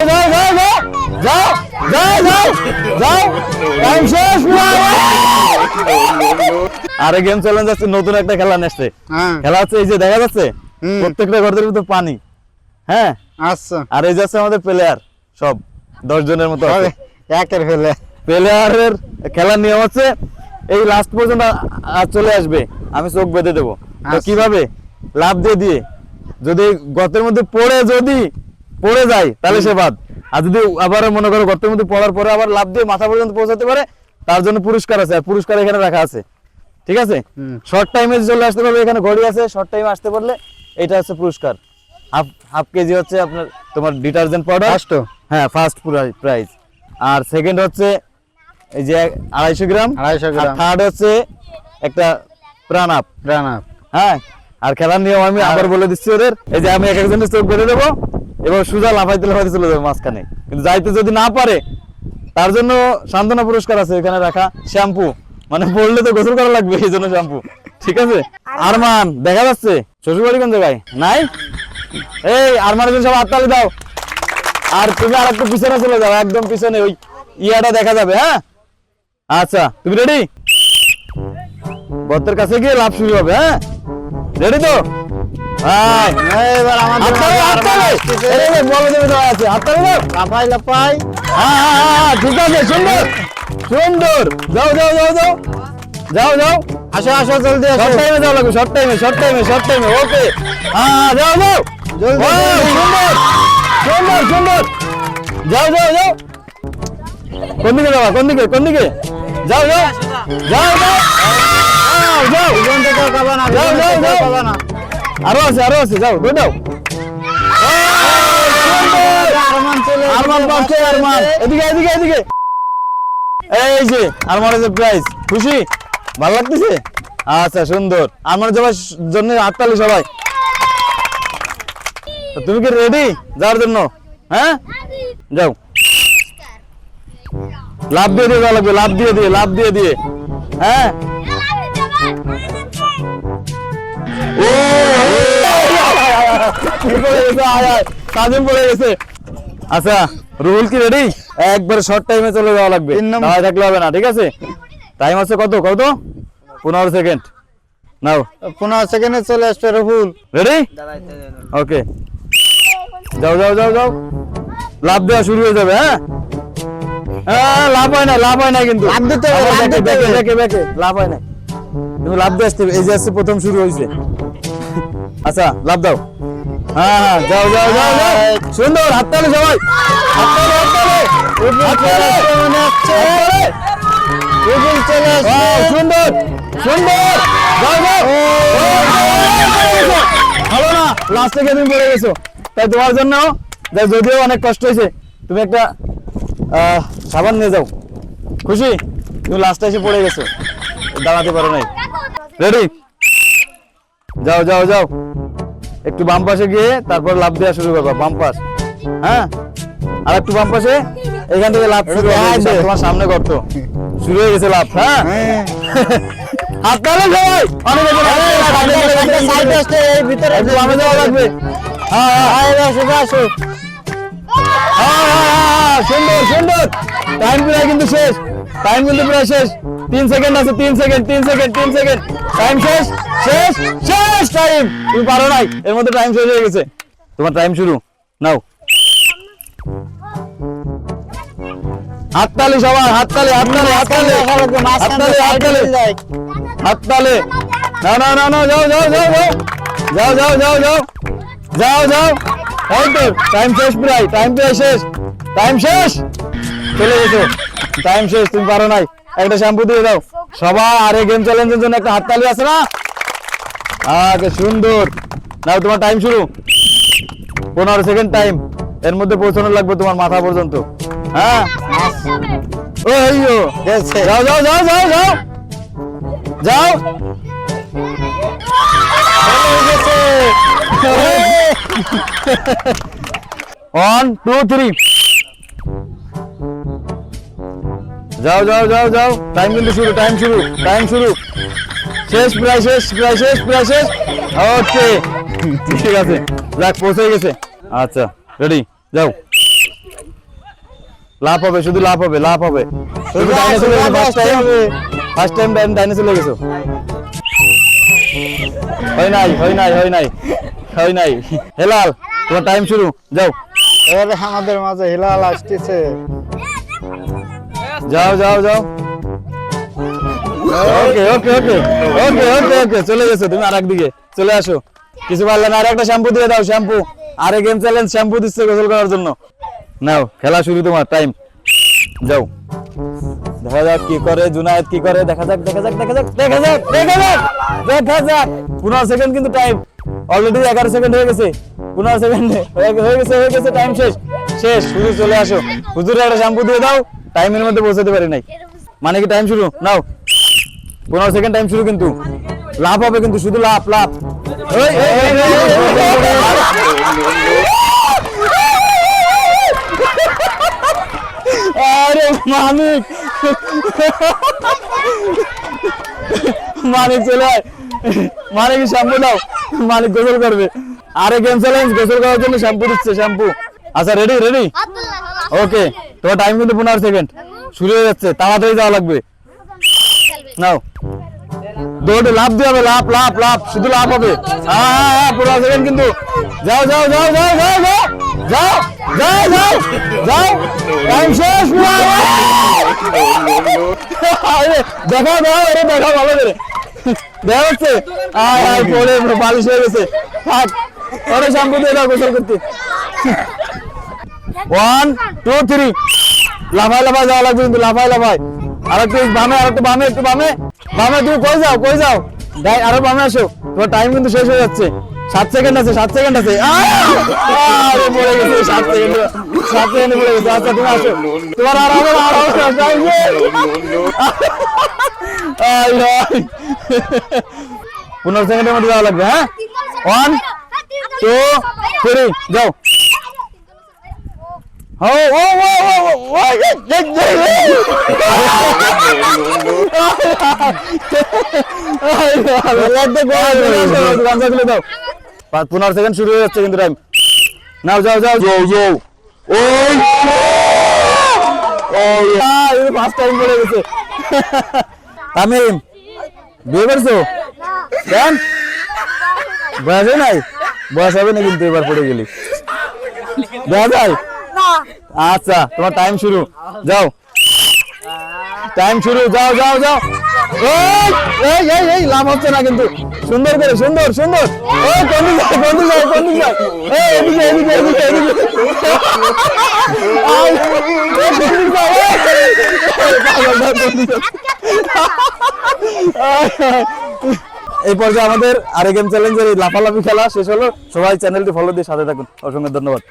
যাও যাও যাও যাও যাও যাও যাও। টাইম শেষ আরে গেম চ্যালেঞ্জ আছে নতুন একটা খেলা হ্যাঁ। খেলা হচ্ছে এই যে দেখা যাচ্ছে প্রত্যেকটা ঘরের ভিতরে পানি। হ্যাঁ? আচ্ছা। আর এই যে আছে আমাদের প্লেয়ার সব দশ জনের মতো একের ফেলে প্লেয়ারের খেলার নিয়ম হচ্ছে এই লাস্ট পর্যন্ত চলে আসবে আমি চোখ বেঁধে দেবো। আচ্ছা। কীভাবে? লাভ দিয়ে দিয়ে। যদি গর্তের মধ্যে পড়ে যদি পড়ে যায় তাহলে সে বাদ। আর যদি আবার মনে করো গর্তের মধ্যে পড়ার পরে আবার লাভ দিয়ে মাথা পর্যন্ত পৌঁছাতে পারে তার জন্য পুরস্কার আছে। আর পুরস্কার এখানে রাখা আছে। ঠিক আছে? শর্ট টাইমে চলে আসতে পারবে এখানে ঘড়ি আছে শর্ট টাইমে আসতে পারলে এটা হচ্ছে পুরস্কার। হাফ হাফ কেজি হচ্ছে আপনার তোমার ডিটারজেন্ট পাউডার ফার্স্ট হ্যাঁ ফার্স্ট প্রাইস আর সেকেন্ড হচ্ছে এই যে আড়াইশো গ্রাম। আড়াইশো গ্রাম। থার্ড হচ্ছে একটা প্রাণ আপ রান আপ হ্যাঁ? আর খেলার নিয়ম আমি আবার বলে দিচ্ছি ওদের। এই যে আমি এক একজনের চোখ বেঁধে দেবো। এবং সুজা লাফাইতে লাফাইতে চলে যাবে মাঝখানে। কিন্তু যাইতে যদি না পারে তার জন্য সান্ত্বনা পুরস্কার আছে এখানে রাখা। শ্যাম্পু। মানে পড়লে তো গোসল করা লাগবে এই জন্য শ্যাম্পু। ঠিক আছে? আরমান দেখা যাচ্ছে? শ্বশুরবাড়ি কোন জায়গায় নাই? এই আরমানের জন্য সব হাততালি দাও। আর তুমি আর একটু পিছনে চলে যাও একদম পিছনে ওই ইয়াটা দেখা যাবে হ্যাঁ? আচ্ছা তুমি রেডি বত্তের কাছে গিয়ে লাভ শুরু হবে হ্যাঁ? রেডি তো? সুন্দর। যাও, যাও, যাও, যাও। যাও, যাও। আসো আসো জলদি time এ যাওয়া লাগবে, short time এ, short time এ, okay. হ্যাঁ, হ্যাঁ, যাও, যাও। জলদি, Wow, জলদি। সুন্দর, সুন্দর, সুন্দর। যাও, যাও, যাও। কোন দিকে যাবা কোন দিকে কোন দিকে যাও যাও যাও যাও যাও, যাও যাও, যাও, যাও। আরও আছে আরও আছে যাও দৌড় দাও আরমান চলে আরমান পাচ্ছে আরমান এদিকে এদিকে এদিকে। এই যে আরমানের যে প্রাইস খুশি? ভালো লাগতেছে? আচ্ছা সুন্দর। আরমানের সবাই জন্য হাততালি সবাই। তুমি কি রেডি যাওয়ার জন্য? হ্যাঁ? যাও। লাভ দিয়ে দিয়ে লাগবে লাভ দিয়ে দিয়ে লাভ দিয়ে দিয়ে। হ্যাঁ? কি পড়ে গেছে। পড়ে আচ্ছা রুহুল কি রেডি একবার শর্ট টাইমে চলে যাওয়া লাগবে। দাঁড়ায় থাকলে হবে না ঠিক আছে? টাইম আছে কত? কত? পনেরো সেকেন্ড নাও। পনেরো সেকেন্ডে চলে আসবে রফুল রেডি ওকে যাও যাও যাও যাও। লাভ দেওয়া শুরু হয়ে যাবে হ্যাঁ? হ্যাঁ লাভ হয় না লাভ হয় না কিন্তু। লাফ দিতে হবে, লাভ হয় না। তুমি লাভ দিয়ে আসতে এই যে আসছে প্রথম শুরু হয়েছে। আচ্ছা লাভ দাও। হ্যাঁ হ্যাঁ যাও যাও যাও। যাও সুন্দর হাততালি সবাই। হাততালি হাততালি। হাততালি। মনে হচ্ছে রফুল চলে আসবে সুন্দর সুন্দর। যাও যাও। ভালো না লাস্ট থেকে পড়ে গেছো। তাই তোমার জন্য যদিও অনেক কষ্ট হয়েছে তুমি একটা আহ, সাবান নিয়ে যাও। খুশি? তুমি লাস্টে এসে পড়ে গেছো। দাঁড়াতে পারো নাই। রেডি যাও যাও যাও। একটু বাম পাশে গিয়ে তারপর লাভ দেওয়া শুরু করবা বাম পাশ। হ্যাঁ? আর একটু বাম পাশে এখান থেকে লাভ শুরু দেখা তোমার সামনে করতো শুরু হয়ে গেছে লাভ হ্যাঁ? হ্যাঁ। সবাই। অনেক ভিতরে বামে যাওয়া লাগবে। হ্যাঁ হ্যাঁ। হ্যাঁ, হ্যাঁ, হ্যাঁ, সুন্দর সুন্দর। টাইম প্রায় কিন্তু শেষ। টাইম কিন্তু প্রায় শেষ। তিন সেকেন্ড আছে, তিন সেকেন্ড তিন সেকেন্ড তিন সেকেন্ড টাইম শেষ শেষ শেষ টাইম তুমি পারো নাই, এর মধ্যে টাইম শেষ হয়ে গেছে। তোমার টাইম শুরু। নাও। হাততালি সবার, হাততালি হাততালি হাততালি। হাততালি হাততালি। হাততালি। না না না না যাও যাও যাও যাও। যাও যাও যাও যাও। যাও তো টাইম শেষ প্রায় টাইম প্রায় শেষ। টাইম শেষ। চলে গেছো। টাইম শেষ তুমি পারো নাই। একটা শ্যাম্পু দিয়ে দাও। সবাই আরে গেম চ্যালেঞ্জের জন্য একটা হাততালি আছে না? আচ্ছা সুন্দর। নাও তোমার টাইম শুরু। পনেরো সেকেন্ড টাইম এর মধ্যে পৌঁছানো লাগবে তোমার মাথা পর্যন্ত। হ্যাঁ? ও এইও গেছে। যাও যাও যাও যাও যাও। যাও। ওয়ান টু থ্রি যাও যাও যাও যাও। টাইম কিন্তু শুরু টাইম শুরু টাইম শুরু। শেষ প্রায় শেষ প্রায় শেষ প্রায় শেষ। ওকে ঠিক আছে। যাক পৌঁছে গেছে। আচ্ছা রেডি যাও। লাভ হবে শুধু লাভ হবে লাভ হবে। ফার্স্ট টাইম ফার্স্ট টাইম ডাইনে চলে গেছো? হয় নাই হয় নাই হয় নাই হয় নাই। হেলাল তোমার টাইম শুরু। যাও। এবারে আমাদের মাঝে হিলাল আসতেছে। যাও যাও যাও। ওকে ওকে ওকে ওকে ওকে ওকে চলে গেছো তুমি আর একদিকে চলে আসো। কিছু পারলে না, আর একটা শ্যাম্পু দিয়ে দাও শ্যাম্পু আরে গেম চ্যালেঞ্জ শ্যাম্পু দিচ্ছে গোসল করার জন্য। নাও, খেলা শুরু তোমার টাইম যাও। দেখা যাক কি করে, জুনায়েদ কি করে, দেখা যাক দেখা যাক দেখা যাক দেখা যাক দেখা যাক দেখা যাক। পনেরো সেকেন্ড কিন্তু টাইম অলরেডি এগারো সেকেন্ড হয়ে গেছে। পনেরো সেকেন্ড হয়ে গেছে হয়ে গেছে টাইম শেষ। শেষ শুধু চলে আসো। হুজুরে একটা শ্যাম্পু দিয়ে দাও। টাইমের মধ্যে পৌঁছাতে পারি নাই। মানে কি টাইম শুরু? নাও। পনেরো সেকেন্ড টাইম শুরু কিন্তু। লাভ হবে কিন্তু শুধু লাভ লাভ আরে মানিক। মানিক চলে আয়। মানিক শ্যাম্পু দাও। মানিক গোসল করবে। আরে গেম চ্যালেঞ্জ গোসল করার জন্য শ্যাম্পু দিচ্ছে শ্যাম্পু। আচ্ছা রেডি রেডি ওকে তোমার টাইম কিন্তু পনেরো সেকেন্ড শুরু হয়ে যাচ্ছে তাড়াতাড়ি যাওয়া লাগবে। নাও। দৌড়ে লাভ দিয়ে হবে লাভ লাভ লাভ শুধু লাভ হবে। হ্যাঁ হ্যাঁ হ্যাঁ পনেরো সেকেন্ড কিন্তু। যাও যাও যাও যাও যাও যাও যাও যাও যাও যাও। টাইম শেষ আরে, দেখাও দেখাও আরে দেখাও ভালো করে। দেখা যাচ্ছে আয় আয় পরে বালিশ হয়ে গেছে। থাক ওরে শ্যাম্পু দিয়ে দাও গোসল করতে। ওয়ান টু থ্রি লাফাই লাফাই যাওয়া লাগবে কিন্তু লাফাই লাফাই আর একটু বামে আর একটু বামে একটু বামে। বামে, তুমি কই যাও কই যাও? যাই আরও বামে আসো। তোমার টাইম কিন্তু শেষ হয়ে যাচ্ছে। সাত সেকেন্ড আছে, সাত সেকেন্ড আছে। সাত সেকেন্ড সাত সেকেন্ড গেছে। আচ্ছা তুমি আসো। তোমার। পনেরো সেকেন্ডের মধ্যে যাওয়া লাগবে হ্যাঁ? ওয়ান টু থ্রি যাও। ও ও ও ও ও পনেরো সেকেন্ড শুরু হয়ে যাচ্ছে কিন্তু টাইম নাও যাও যাও যাও যাও ওই ফার্স্ট টাইম পড়ে গেছে তামিম বিয়ে করছ হয় নাই বয়স হবে না কিন্তু এবার পড়ে গেলি দেখা যায় আচ্ছা তোমার টাইম শুরু। যাও। টাইম শুরু যাও যাও যাও। এই, এই এই লাভ হচ্ছে না কিন্তু। সুন্দর করে সুন্দর সুন্দর। ওই কোন দিকে কোন দিকে কোন দিকে এই এদিকে এদিকে এদিকে এদিকে। এই যাও, পর্যায়ে আমাদের আরে গেম চ্যালেঞ্জের এই লাফালাফি খেলা শেষ হলো। সবাই চ্যানেলটি ফলো দিয়ে সাথে থাকুন। অসংখ্য ধন্যবাদ।